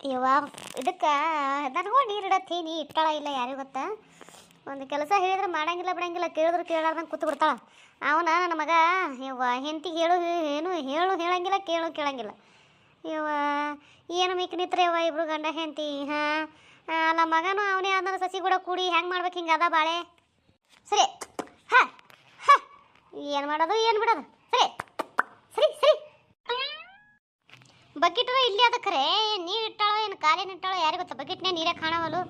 ಇವ ಇದಕ್ಕೆ ನನಗೂ ನೀರು ನೀ ಇಟ್ಟಾಳ ಇಲ್ಲ ಯಾರಿಗೂ ಗೊತ್ತಾ? ಒಂದು ಕೆಲಸ ಹೇಳಿದ್ರೆ ಮಾಡಂಗಿಲ್ಲ, ಬಿಡಂಗಿಲ್ಲ, ಕೇಳಿದ್ರು ಕೇಳಾರ್ದಂಗೆ ಕೂತು ಬಿಡ್ತಾಳ. ಅವನ ನನ್ನ ಮಗ ಇವ ಹೆಂಡತಿ ಹೇಳು, ಏನು ಹೇಳು, ಹೇಳಂಗಿಲ್ಲ, ಕೇಳು, ಕೇಳಂಗಿಲ್ಲ. ಇವ ಏನು ಮಿಕ್ ನಿತ್ರೆ ಇವ ಇಬ್ರು ಗಂಡ, ಹೆಂಡತಿ, ಹಾಂ? ಅಲ್ಲ ಮಗನು ಅವನೇ ಆದ್ಮೇಲೆ ಸಸಿ ಕೂಡ ಕೂಡಿ ಹೆಂಗೆ ಮಾಡ್ಬೇಕು ಹಿಂಗೆ ಅದ ಬಾಳೆ? ಸರಿ, ಹಾ ಹಾ. ಏನು ಮಾಡೋದು, ಏನು ಬಿಡೋದು ಸರಿ ಸರಿ ಸರಿ ಬಕೆಟ್ ಇಲ್ಲಿ ಅದಕ್ಕೆ ನೀರು ಇಟ್ಟಾಳೋ ಏನು ಕಾಲೇನು ಇಟ್ಟಾಳೋ ಯಾರಿಗೆ ಗೊತ್ತ? ಬಕೆಟ್ನೇ ನೀರೇ ಕಾಣವಲು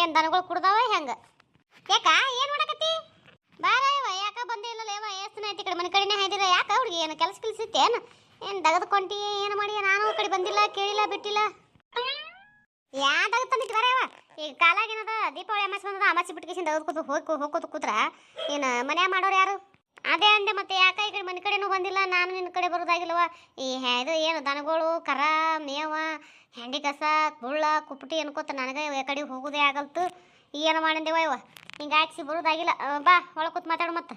ಏನು ದನಗಳು ಕುಡ್ದಾವ ಹೆಂಗೆ? ಯಾಕ, ಏನು ಮಾಡಕತ್ತಿ? ಬಾರ ಇವ ಯಾಕ ಬಂದೇ ಇಲ್ಲ ಎಷ್ಟು ಐತಿ ಕಡೆ ಮನೆ ಕಡೆನೇ ಹಾಯ್ದಿರ ಯಾಕ ಹುಡುಗಿ, ಏನು ಕೆಲಸ ಕಿಲ್ಸಿತ್ತೇನು ಏನು? ದಗದ್ಕೊಂಟಿ ಏನು ಮಾಡಿ ನಾನು ಕಡೆ ಬಂದಿಲ್ಲ, ಕೇಳಿಲ್ಲ, ಬಿಟ್ಟಿಲ್ಲ. ಯಾದಾಗ ತಂದಿಟ್ಟು ಬರವ ಈಗ ಕಾಲಾಗ ಏನದ, ದೀಪಾವಳಿ ಅಮಾಸಿ ಬಂದದ ಅಮಾಸಿ ಬಿಟ್ಕೇಸಿಂದ ತೆಗೆದು ಹೋಗಿ ಹೋಗ್ಕೋತ ಕೂತ್ರ. ಏನು ಮನ್ಯಾಗ ಮಾಡೋರು ಯಾರು? ಅದೇ ಅಂದೆ ಮತ್ತೆ ಯಾಕೆ ಈ ಕಡೆ ಮನೆ ಕಡೆನೂ ಬಂದಿಲ್ಲ, ನಾನು ನಿನ್ನ ಕಡೆ ಬರೋದಾಗಿಲ್ವ ಈ ಇದು ಏನು ದನಗಳು, ಕರ, ಮೇವ ಹೆಂಡಿ ಕಸ ಕುಳ್ಳ ಕುಪ್ಪಟಿ ಅನ್ಕೋತ ನನಗೆ ಈ ಕಡೆ ಹೋಗೋದೇ ಆಗಲ್ತು. ಏನು ಮಾಡಿದೆವ ಇವ? ಹಿಂಗೆ ಹಾಕ್ಸಿ ಬರೋದಾಗಿಲ್ಲ. ಬಾ, ಒಳಗೆ ಕೂತ್ ಮಾತಾಡು ಮತ್ತೆ.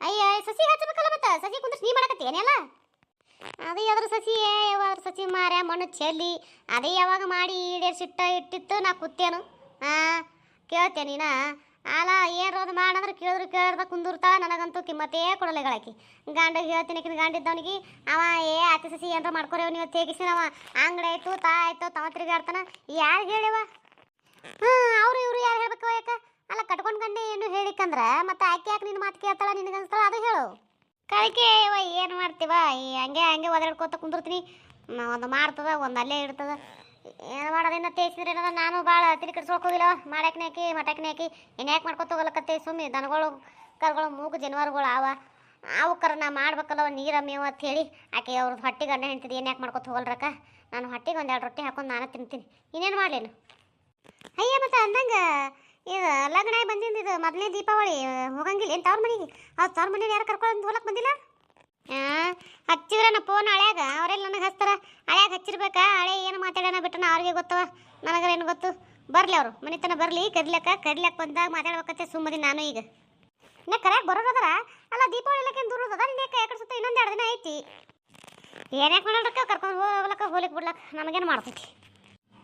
ಅಯ್ಯ ಸಸಿ ಹಚ್ಚಬೇಕಲ್ಲ ಮತ್ತೆ? ಸಸಿ ಕುಂದ್ರಿಸಿ ನೀ ಮಾಡಕತ್ತಿ ಏನಲ್ಲ? ಅದೇ ಅದ್ರ ಸಸಿ ಯಾವ ಅದ್ರ ಸಸಿ ಮಾರ ಮಣ್ಣು ಚೆಲ್ಲಿ, ಅದೇ ಯಾವಾಗ ಮಾಡಿ ಈಡೇರ್ಸಿಟ್ಟ ಇಟ್ಟಿತ್ತು ನಾ ಕೂತೇನು. ಹಾಂ ಕೇಳ್ತೇನೆ ನೀನ? ಅಲ್ಲ, ಏನು ಅದು ಮಾಡಂದ್ರೆ ಕೇಳಿದ್ರು ಕೇಳ್ದ ಕುಂದಿರ್ತಾಳೆ ನನಗಂತೂ ಕಿಮ್ಮತ್ತೇ ಕೊಡಲೆಗಳಾಕಿ ಗಂಡ ಹೇಳ್ತೀನಿ ಆಕಿನ ಗಂಡಿದ್ದವನಿಗೆ, ಅವ, ಏ ಆತಿ ಸಸಿ, ಏನಾರ ಮಾಡ್ಕೊರೇವ್ ನೀವು ತೇಗಿಸಿ ಅವ. ಅಂಗಡಿ ಆಯ್ತು, ತಾ ಆಯ್ತು, ತವ ತಿರುಗಾಡ್ತಾನ. ಯಾರು ಹೇಳಿವ? ಹ್ಞೂ ಅವ್ರು ಇವರು ಯಾರು ಹೇಳ್ಬೇಕು ಯಾಕ? ಅಲ್ಲ, ಕಟ್ಕೊಂಡು ಗಂಡ ಏನು ಹೇಳಿಕಂದ್ರ, ಮತ್ತೆ ಆಕೆ ಯಾಕೆ ನಿನ್ನ ಮಾತು ಕೇಳ್ತಾಳ ನಿನಗೆ ಅನ್ಸ್ತಾಳ ಅದು ಹೇಳು. ಕಳಿಕೆ ಏನು ಮಾಡ್ತೀವ? ಈ ಹಂಗೆ ಹಂಗೆ ಒದರಾಡ್ಕೋತ ಕುಂದಿರ್ತೀನಿ. ಒಂದು ಮಾಡ್ತದ, ಒಂದು ಅಲ್ಲೇ ಇಡ್ತದ. ಏನು ಮಾಡೋದಿನ್ನ ತೇಸಿದ್ರೆ ನಾನು ಭಾಳ ತಿಳಿ ಕಟ್ಸ್ಕೊಳಕ್ ಹೋಗಿಲ್ಲ. ಮಾಡಾಕ್ನೆ ಹಾಕಿ ಮಟಾಕ್ನೆ ಹಾಕಿ ಇನ್ನು ಯಾಕೆ ಮಾಡ್ಕೊತ ಹೋಗಲಕತ್ತೆ? ಸುಮ್ಮನೆ ದನಗಳು, ಕರ್ಗಳು ಮೂಗು ಜನವಾರುಗಳು ಅವ ಕರ ನಾ ಮಾಡ್ಬೇಕಲ್ಲ ನೀರ ಮೇವು ಅಂತ ಹೇಳಿ ಆಕೆ ಅವ್ರದ್ದು ಹೊಟ್ಟೆಗೆ ಅಣ್ಣ ಹೆಂಡ್ತಿದ್ದು ಏನು ಯಾಕೆ ಮಾಡ್ಕೊತ ಹೋಗಲ್ರಕ್ಕ ನಾನು ಹೊಟ್ಟೆಗೆ ಒಂದೆರಡು ರೊಟ್ಟಿ ಹಾಕೊಂಡು ನಾನು ತಿಂತೀನಿ. ಇನ್ನೇನು ಮಾಡಲೇನು? ಅಯ್ಯ ಮತ್ತೆ ಅಂದಂಗೆ ಇದು ಲಗ್ನ ಬಂದಿದ್ದು ಬಂದಿಂದ ಇದು ಮೊದಲನೇ ದೀಪಾವಳಿ ಹೋಗಂಗಿಲ್ಲ. ಏನು ತವ್ರ ಮನೆಗೆ? ಅವ್ರು ತವ್ರ ಮನೇಲಿ ಯಾರು ಕರ್ಕೊಂಡು ಹೋಗಕ್ಕೆ ಬಂದಿಲ್ಲ? ಹಚ್ಚಿದ್ರೆ ನಾ ಫೋನ್ ಹಳ್ಯಾಗ? ಅವರೆಲ್ಲ ನನಗೆ ಹಚ್ತಾರ. ಹಳೆಯಾಗ ಹಚ್ಚಿರ್ಬೇಕಾ? ಹಳೆ ಏನು ಮಾತಾಡೋಣ ನಾ ಅವ್ರಿಗೆ ಗೊತ್ತವ. ನನಗರ ಏನು ಗೊತ್ತು? ಬರಲಿ ಅವರು. ಮನೆತನ ಬರಲಿ ಕರಿಲಕ್ಕ ಕರಿಲಕ್ಕ ಬಂದಾಗ ಮಾತಾಡ್ಬೇಕತ್ತೆ ಸುಮ್ಮದಿ ನಾನು ಈಗ. ನಾ ಕರೆಯಾಗಿ ಬರೋದರ ಅಲ್ಲ, ದೀಪಾವಳಿ ಇಲ್ಲಕ್ಕೆ ದೂರ ಅದ ನಿನ್ನ ಯಾಕೆ ಯಾಕಡೆ ಸುತ್ತ ಇನ್ನೊಂದು ಎರಡು ದಿನ ಐತಿ. ಏನ್ಯಾಕೆ ಮಾಡೋದಕ್ಕ ಕರ್ಕೊಂಡು ಹೋಗ್ಲಕ್ಕ ಹೋಗ್ಲಿಕ್ಕೆ ಬಿಡ್ಲಕ್ಕ. ನಮಗೇನು ಮಾಡ್ತೈತಿ?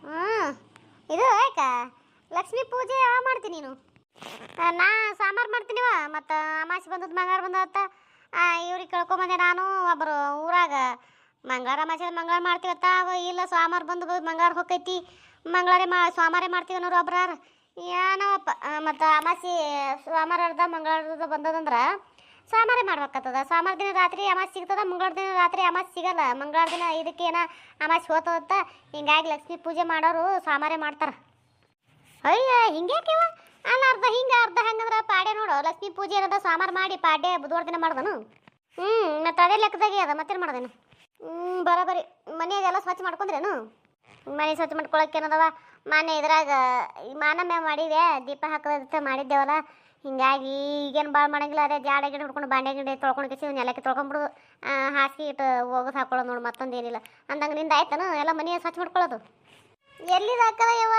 ಹ್ಞೂ ಇದು ಯಾಕ? ಲಕ್ಷ್ಮೀ ಪೂಜೆ ಯಾವ ಮಾಡ್ತೀನಿ ನೀನು? ನಾ ಸಾಂಬಾರು ಮಾಡ್ತೀನಿವ ಮತ್ತು ಅಮಾಸಿ ಬಂದದ್ದು ಮಂಗಾರ ಬಂದತ್ತ ಇವ್ರಿಗೆ ಕೇಳ್ಕೊಂಬಂದೆ ನಾನು ಒಬ್ಬರು ಊರಾಗ. ಮಂಗಳಾರ ಮಂಗಳ ಮಂಗಳಾರ ಮಾಡ್ತೀವತ್ತ ಅವ ಇಲ್ಲ, ಸೋಮವಾರ ಬಂದು ಮಂಗಳಾರ ಹೊಕ್ಕೈತಿ ಮಂಗಳಾರೇ ಮಾ ಸೋಮವಾರ ಮಾಡ್ತೀವಿ ಅನ್ನೋರು ಒಬ್ರಾರ. ಏನೋಪ್ಪ ಮತ್ತು ಅಮಾಸಿ ಸೋಮವಾರ ಅರ್ಧ ಮಂಗಳಾರದ ಬಂದದಂದ್ರೆ ಸೋಮವಾರ ಮಾಡ್ಬೇಕಾಗ್ತದ. ಸೋಮವಾರ ದಿನ ರಾತ್ರಿ ಅಮಾಸಿ ಸಿಗ್ತದ, ಮಂಗಳವಾರ ದಿನ ರಾತ್ರಿ ಅಮಾಸಿ ಸಿಗಲ್ಲ. ಮಂಗಳಾರ ದಿನ ಇದಕ್ಕೆ ಏನೋ ಅಮಾಸಿ ಹೋತದತ್ತ ಹಿಂಗಾಗಿ ಲಕ್ಷ್ಮೀ ಪೂಜೆ ಮಾಡೋರು ಸೋಮವಾರ ಮಾಡ್ತಾರೆ. ಅಯ್ಯ ಹಿಂಗ್ಯಾಕಿವ ಅಲ್ಲ, ಅರ್ಧ ಹಿಂಗೆ, ಅರ್ಧ ಹಂಗಂದ್ರೆ ಪಾಡ್ಯ ನೋಡು. ಲಕ್ಷ್ಮೀ ಪೂಜೆ ಏನದ, ಸಾಮಾರು ಮಾಡಿ ಪಾಡ್ಯ ಬುಧವಾರ ದಿನ ಮಾಡ್ದನು. ಹ್ಞೂ ಮತ್ತು ಅದೇ ಲೆಕ್ಕದಾಗೆ ಅದ, ಮತ್ತೇನು ಮಾಡ್ದೇನು? ಹ್ಞೂ ಬರೋಬರಿ. ಮನೆಯಾಗೆಲ್ಲ ಸ್ವಚ್ಛ ಮಾಡ್ಕೊಂಡ್ರೇನು? ಮನೆ ಸ್ವಚ್ಛ ಮಾಡ್ಕೊಳಕ್ಕೆ ಏನದವ? ಮನೆ ಇದ್ರಾಗ ಈ ಮಾನಮ್ಯ ಮಾಡಿದೆ, ದೀಪ ಹಾಕೋದಂತ ಮಾಡಿದ್ದೇವಲ್ಲ. ಹಿಂಗಾಗಿ ಈಗೇನು ಭಾಳ ಮಾಡಂಗಿಲ್ಲ, ಅದೇ ಜಾಡ ಗಿಡ ಹಿಡ್ಕೊಂಡು ಬಾಂಡೆ ಗಿಡ ತೊಳ್ಕೊಂಡು ಕಿಸಿ ನೆಲಕ್ಕೆ ತೊಳ್ಕೊಂಬಿಡು ಹಾಸಿಗೆ ಇಟ್ಟು ಹೋಗೋದು ಹಾಕೊಳ್ಳೋದು ನೋಡಿ, ಮತ್ತೊಂದು ಏನಿಲ್ಲ. ಅಂದಂಗೆ ನಿಂದ ಆಯ್ತಾನು? ಎಲ್ಲ ಮನೆ ಸ್ವಚ್ಛ ಮಾಡ್ಕೊಳ್ಳೋದು? ಎಲ್ಲಿ ಯಾವ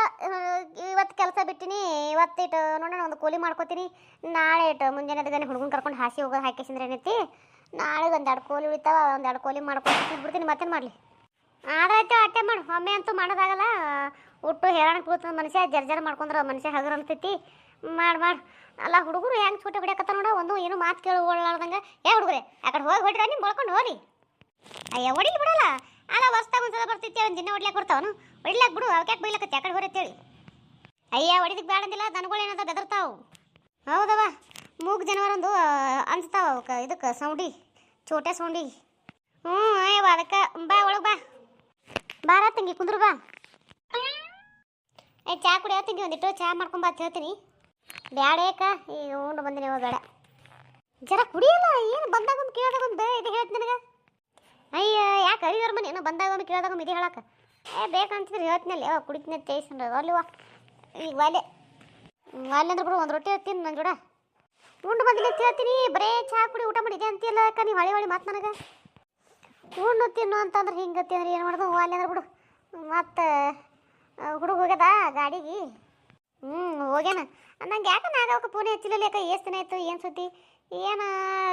ಬಿಟ್ಟಿನಿ ಇವತ್ತಿಟ್ಟು ನೋಡೋಣ, ಒಂದು ಕೂಲಿ ಮಾಡ್ಕೋತೀನಿ. ನಾಳೆ ಇಟ್ಟು ಮುಂಜಾನೆ ಅದಕ್ಕೆ ಹುಡುಗನ ಕರ್ಕೊಂಡು ಹಾಸಿ ಹೋಗೋದು ಹಾಕಿಸಿದ್ರೆ ಏನೈತಿ? ನಾಳೆ ಒಂದು ಎರಡು ಕೋಲಿ ಉಳಿತಾವ, ಒಂದು ಎರಡು ಕೋಲಿ ಮಾಡ್ಕೊಂಡು ಬಿಡ್ತೀನಿ, ಮತ್ತೇನು ಮಾಡಲಿ? ಆದಾಯ್ತು ಅಟ್ಟೆ ಮಾಡು. ಒಮ್ಮೆ ಅಂತೂ ಮಾಡೋದಾಗಲ್ಲ. ಒಟ್ಟು ಹೇರಾಣ ಕೂತ ಮನುಷ್ಯ, ಜರ್ಜರ್ ಮಾಡ್ಕೊಂಡ್ರೆ ಮನುಷ್ಯ ಹಗರ ಅಂತೈತಿ ಮಾಡಿ ಮಾಡಿ. ಅಲ್ಲ, ಹುಡುಗರು ಹೆಂಗೆ ಚೂಟ ಹೊಡಿಯಕತ್ತ ನೋಡ. ಒಂದು ಏನು ಮಾತು ಕೇಳಿ ಓಡಾಡ್ದಂಗೆ ಏ, ಹುಡುಗರೆ, ಆ ಕಡೆ ಹೋಗಿ ಹೊಡ್ರಿ ನಿಮ್ಮ ಬಳ್ಕೊಂಡು ಹೋರಿ ಅಯ್ಯ, ಹೊಡಿಲಿ ಬಿಡಲ್ಲ. ಅಲ್ಲ ವರ್ಷದಾಗ ಒಂದ್ಸಲ ಬರ್ತೈತಿ ಒಂದು ದಿನ ಹೊಡ್ಲಿಕ್ಕೆ ಬರ್ತಾವನು. ಹೊಡಿಲಾಕ್ ಬಿಡು ಅವಕ್ಕೆ ಬೈಲಕತ್ತೆ? ಆ ಕಡೆ ಹೇಳಿ. ಅಯ್ಯ ಹೊಡಿದಕ್ಕೆ ಬೇಡಂದಿಲ್ಲ ದನಗಳು ಏನದ ಬೆದರ್ತಾವು ಹೌದವ ಮೂಗ್ ಜನವರೊಂದು ಅನ್ಸ್ತಾವ ಅವಕ್ಕೆ ಇದಕ್ಕೆ ಸೌಂಡಿ, ಚೋಟೆ ಸೌಂಡಿ. ಹ್ಞೂ ಅಯ್ಯವ ಅದಕ್ಕೆ, ಬಾ, ಒಳಗೆ ಬಾ. ಬಾರ, ತಂಗಿ, ಕುಂದ್ರು ಬಾ. ಏ, ಚಾ ಕುಡಿಯೋ ತಂಗಿ ಒಂದಿಟ್ಟು ಚಾ ಮಾಡ್ಕೊಂಬಾ ಅಂತ ಹೇಳ್ತೀನಿ. ಬ್ಯಾಡೇಕ ಈಗ ಉಂಡು ಬಂದಿನಿ ಇವಾಗ ಬೇಡ. ಜರ ಕುಡಿಯಲ್ಲ, ಏನು ಬಂದಾಗ ಒಂದು ಕೇಳಿದಾಗ ಒಂದು ಬೇರೆ ಇದು ಹೇಳ್ತೀನಿ ನನಗೆ? ಅಯ್ಯ, ಯಾಕೆ ಅರಿವ್ರ ಮನೆ ಏನೋ ಬಂದಾಗ ಒಂದು ಕೇಳಿದಾಗ ಒಂದು ಇದು ಹೇಳಕ್ಕೆ ಏ ಬೇಕಂತಿದ್ರೆ ಹೇಳ್ತಿನಲ್ಲಿ ಯಾವ ಕುಡಿತೀನಿ ತೇಸ್ಕೊಂಡ್ರೆ ಅಲ್ಲಿವ ಈಗ ವಾಲೆ ಅಂದ್ರೆ ಬಿಡು, ಒಂದು ರೊಟ್ಟಿ ಹೇಳ್ತೀನಿ ನನ್ನ ಜೋಡ. ಉಂಡು ಬಂದಿಲ್ಲ ಅಂತ ಹೇಳ್ತೀನಿ ಬರೇ ಚಾ ಕುಡಿ ಊಟ ಮಾಡಿದೆ ಅಂತಿಲ್ಲ ಅಕ್ಕ, ನೀವು ಹಳಿ ಹಳಿ ಮಾತು ನನಗೆ. ಉಣ್ಣು ತಿನ್ನು ಅಂತಂದ್ರೆ ಹಿಂಗೆ ಅಂದ್ರೆ ಏನು ಮಾಡೋದು? ವಾಲೆ ಅಂದ್ರೆ ಬಿಡು. ಮತ್ತು ಹುಡುಗ ಹೋಗ್ಯದ ಗಾಡಿಗೆ? ಹ್ಞೂ ಹೋಗ್ಯಾನ. ನಂಗೆ ಯಾಕೆ ನಾಗವಕ್ಕೆ ಫೋನ್ ಹಚ್ಚಿಲ್ಲ ಯಾಕೆ ಎಷ್ಟು ದಿನ ಆಯ್ತು, ಏನು ಸುದ್ದಿ? ಏನು,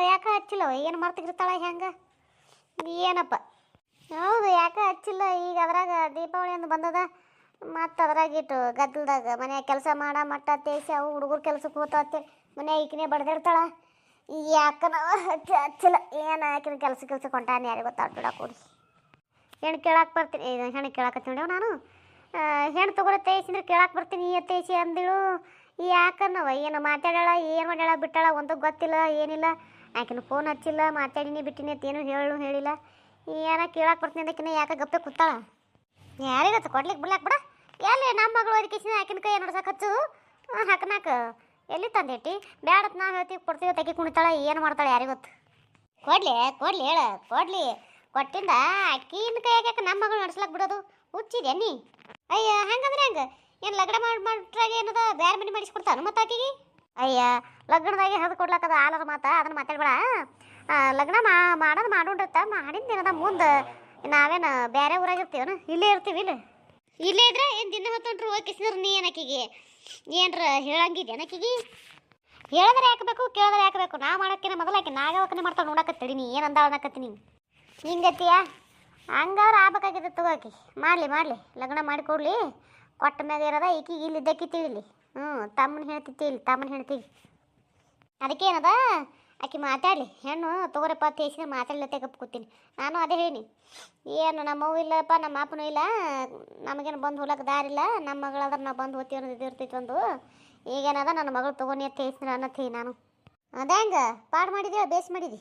ಯಾಕೆ ಹಚ್ಚಿಲ್ಲ? ಏನು ಮರ್ತಿಗಿರ್ತಾಳೆ ಹೆಂಗೆ? ಏನಪ್ಪ? ಹೌದು, ಯಾಕೆ ಹಚ್ಚಿಲ್ಲ? ಈಗ ಅದ್ರಾಗ ದೀಪಾವಳಿ ಅಂದು ಬಂದದ. ಮತ್ತು ಅದ್ರಾಗ ಇಟ್ಟು ಗದ್ದಲ್ದಾಗ, ಮನ್ಯಾಗ ಕೆಲಸ ಮಾಡ ಮಟ್ಟ ತೇಸಿ ಅವು ಹುಡುಗರು ಕೆಲ್ಸಕ್ಕೆ ಹೋತಾತಿ ಮನ್ಯಾಗ ಈಕಿನೇ ಬಡ್ದಿರ್ತಾಳ. ಯಾಕನ ಚಲ ಏನು ಆಕಿನ ಕೆಲಸ ಕೆಲಸ ಕೊಂಟಾನೆ ಯಾರಿಗೆ ಗೊತ್ತಾಡ್ಬಿಡ ಕೊಡಿ ಹೆಣ್ಣು ಕೇಳಕ್ಕೆ ಬರ್ತೀನಿ ಇದು ಹೆಣ್ಣು ಕೇಳಕತ್ತೀವಿ ನಾನು. ಹೆಣ್ಣು ತಗೊಳ ತೇಸಿಂದ್ರೆ ಕೇಳಕ್ಕೆ ಬರ್ತೀನಿ, ಈ ತೇಸಿ ಅಂದಿಳು. ಯಾಕನ್ನವ ಏನು ಮಾತಾಡ್ಯಾಳ, ಏನು ಮಾಡ್ಯಾಳ, ಬಿಟ್ಟಾಳ, ಒಂದು ಗೊತ್ತಿಲ್ಲ, ಏನಿಲ್ಲ. ಆಕಿನ ಫೋನ್ ಹಚ್ಚಿಲ್ಲ, ಮಾತಾಡಿನಿ, ಬಿಟ್ಟಿನಿ ಅಂತ ಏನು ಹೇಳು, ಹೇಳಿಲ್ಲ. ಏನ ಕೇಳಕ್ಕೆ ಬರ್ತೀನಿ ಅದಕ್ಕಿನ್ನ ಯಾಕೆ ಗಪ್ಪೆ ಕೂತಾಳ? ಯಾರಿಗತ್ತ ಕೊಡ್ಲಿಕ್ಕೆ ಬಿಡ್ಲಾಕ್ ಬಿಡ. ಎಲ್ಲಿ ನಮ್ಮ ಮಗಳು ಅದಕ್ಕೆ ಆಕಿನ ಕೈ ನೋಡ್ಸಕ್ಕೆ ಹಚ್ಚು. ಹಾಕನಾಕ ಎಲ್ಲಿ ತಂದೇಟಿ ಬ್ಯಾಡತ್ ನಾವು ಹೇಳ್ತೀವಿ ಕೊಡ್ತೀವಿ ತೆಗಿ ಕುಣಿತಾಳೆ, ಏನು ಮಾಡ್ತಾಳೆ ಯಾರಿಗೊತ್ತು ಕೊಡ್ಲಿ ಕೊಡ್ಲಿ ಹೇಳ, ಕೊಡ್ಲಿ. ಕೊಟ್ಟಿಂದ ಆಕಿನ ಕೈಯಾಗ ನಮ್ಮ ಮಗಳು ನಡ್ಸ್ಲಕ್ ಬಿಡೋದು? ಹುಚ್ಚಿದೆ ನೀ ಅಯ್ಯ, ಹಂಗಂದ್ರೆ ಹೆಂಗೆ? ಏನು ಲಗ್ನ ಮಾಡಿ ಮಾಡ್ರಾಗ ಏನದ ಬೇರೆ ಮನೆ ಮಾಡಿಸ್ಕೊಡ್ತಾನು ಮತ್ತೆ ಆಕಿಗೆ? ಅಯ್ಯ, ಲಗ್ನದಾಗೆ ಹರಿದು ಕೊಡ್ಲಕ್ಕದ ಆಲರ ಮಾತ ಅದನ್ನ ಮಾತಾಡ್ಬೇಡ ಲಗ್ನ ಮಾ, ಮಾಡೋದು ಮಾಡಿಂದ ಏನದ ಮುಂದೆ ನಾವೇನು ಬೇರೆ ಊರಾಗ ಇರ್ತೀವನ? ಇಲ್ಲೇ ಇರ್ತೀವಿ ಇಲ್ಲ. ಇಲ್ಲೇ ಇದ್ರೆ ಏನು ದಿನ ಹೊತ್ತೊಂಟ್ರು ಹೋಗಿಸಿದ್ರು ನೀ ಏನಕ್ಕಿಗೆ? ಏನ್ರ ಹೇಳಂಗಿದೆ ಏನಕ್ಕಿಗೆ? ಹೇಳಿದ್ರೆ ಹಾಕಬೇಕು ಕೇಳಿದ್ರೆ ಹಾಕಬೇಕು ನಾ ಮಾಡೋಕ್ಕಿನ ಮೊದಲು ಆಕೆ ನಾಗವಕ್ಕನೆ ಮಾಡ್ತಾಳೆ ನೋಡಕತ್ತೀರಿ ನೀ, ಏನು ಅಂದಾಳ ಅನ್ನಕತ್ತೀನಿ? ಹಿಂಗತ್ತೀಯ ಹಂಗಾದ್ರೆ ಆಗ್ಬೇಕಾಗಿದೆ ತಗೋಕಿ ಮಾಡಲಿ ಮಾಡಲಿ. ಲಗ್ನ ಮಾಡಿಕೊಡ್ಲಿ ಕೊಟ್ಟ ಮ್ಯಾಗ ಇರೋದ ಈಕಿಗೆ ಇಲ್ಲಿ ಇದ್ದಕ್ಕಿ ತಿಳಿಲಿ. ಹ್ಞೂ ತಮ್ಮನ ಇಲ್ಲಿ ತಮ್ಮನ ಹೇಳ್ತೀವಿ ಅದಕ್ಕೆ ಏನದ ಆಕೆ ಮಾತಾಡಲಿ. ಹೆಣ್ಣು, ತಗೋರಪ್ಪ ತೇಸಿನ ಮಾತಾಡ್ಲತ್ತೆ ಗಪ್ ಕೂತೀನಿ. ನಾನು ಅದೇ ಹೇಳಿ ಏನು ನಮ್ಮವು ಇಲ್ಲಪ್ಪ, ನಮ್ಮ ಅಪ್ಪನೂ ಇಲ್ಲ. ನಮಗೇನು ಬಂದು ಹೋಲಕ್ಕೆ ದಾರಿಲ್ಲ ನಮ್ಮ ಮಗಳಾದ್ರೆ ನಾವು ಬಂದು ಹೋಗ್ತೀವಿ ಅನ್ನೋದು ಇದು ಇರ್ತೈತೆ ಒಂದು. ಈಗೇನದ ನನ್ನ ಮಗಳು ತೊಗೊಂಡು ಅಂತ ಹೇಳ್ತೀನಿ ಅನ್ನತ್ತೀನಿ ನಾನು. ಅದೇ ಹೆಂಗೆ. ಪಾಡು ಮಾಡಿದ್ಯಾ? ಬೇಸ್ ಮಾಡಿದಿ?